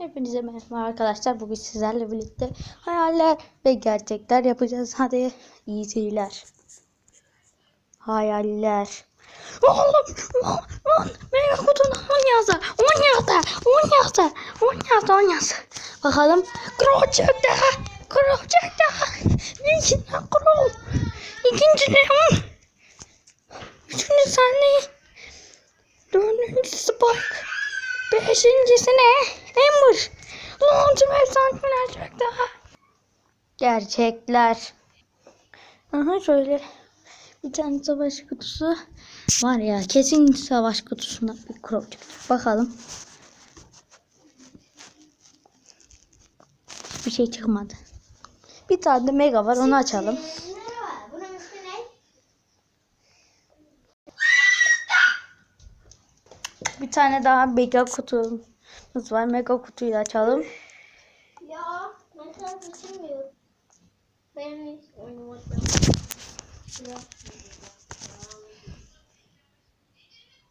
Hepinize merhaba arkadaşlar. Bugün sizlerle birlikte hayaller ve gerçekler yapacağız. Hadi iyi seyirler. Hayaller. Oğlum, lan, mega kutunun 10 yazdı, 10 yazdı, 10 yazdı, 10 yazdı, 10 yazdı. Bakalım, Crow çıktı, Crow çıktı. İkincinden Crow, ikinci Leon, üçüncü Sunny, dördüncü Spike, beşincisi ne? Ember, altıncı efsaneler çıktı. Gerçekler. Aha şöyle bir tane savaş kutusu var ya kesin savaş kutusundan bir crop çıktı. Bakalım. Hiçbir şey çıkmadı. Bir tane de mega var onu açalım. Ne var? Bunun ismi ne? Bir tane daha mega kutumuz var. Mega kutuyu da açalım. Ya ben sana seçemiyorum. Benim hiç oynamadım. Ya.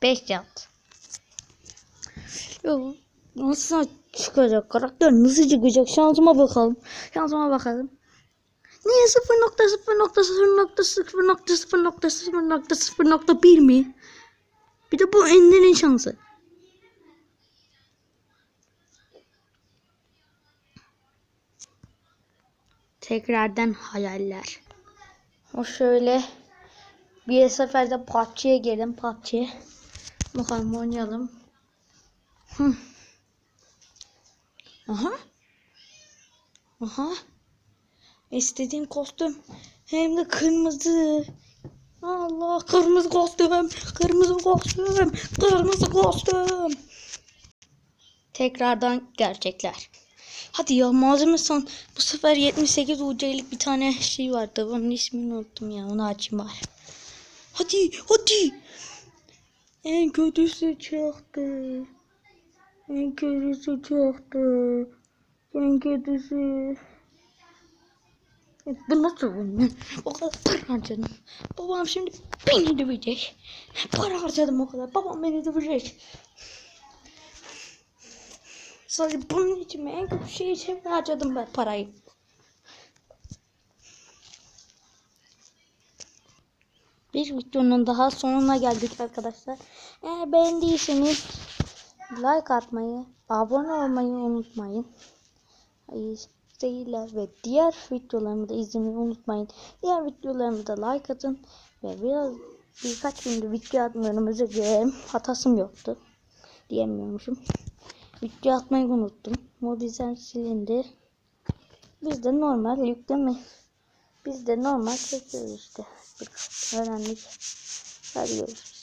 5 yat. Yo, nasıl çıkacak? Karakter nasıl çıkacak? Şansıma bakalım. Şansıma bakalım. Niye 0.0.0.0.0.0.1 mi? Bir de bu Ender'in şansı. Tekrardan hayaller. O şöyle bir seferde PUBG'ye girdim. PUBG'ye. Bakalım oynayalım. Hı. Aha. Aha. İstediğim kostüm. Hem de kırmızı. Allah kırmızı kostüm. Kırmızı kostüm. Kırmızı kostüm. Tekrardan gerçekler. Hadi ya malzeme son. Bu sefer 78 UC'lik bir tane şey vardı. Onun ismini unuttum ya. Onu açayım bari. Hadi hadi. En kötüsü çıktı. En kötüsü çıktı. En kötüsü. Bu nasıl oyun? O kadar para harcadım. Babam şimdi beni dövecek. Para harcadım o kadar. Babam beni dövecek. Sadece bunun için mi? En kötü şey için harcadım ben parayı. Bir videonun daha sonuna geldik arkadaşlar. Eğer beğendiyseniz like atmayı, abone olmayı unutmayın. Seyirler ve diğer videolarımı da izlemeyi unutmayın. Diğer videolarımı da like atın ve biraz birkaç gündür video atmıyorum özür dilerim. Hatasım yoktu. Diyemiyormuşum. Video atmayı unuttum. Modizem silindi. Biz de normal yükleme. Biz de normal çekiyoruz işte. Öğrendik. Hadi görüşürüz.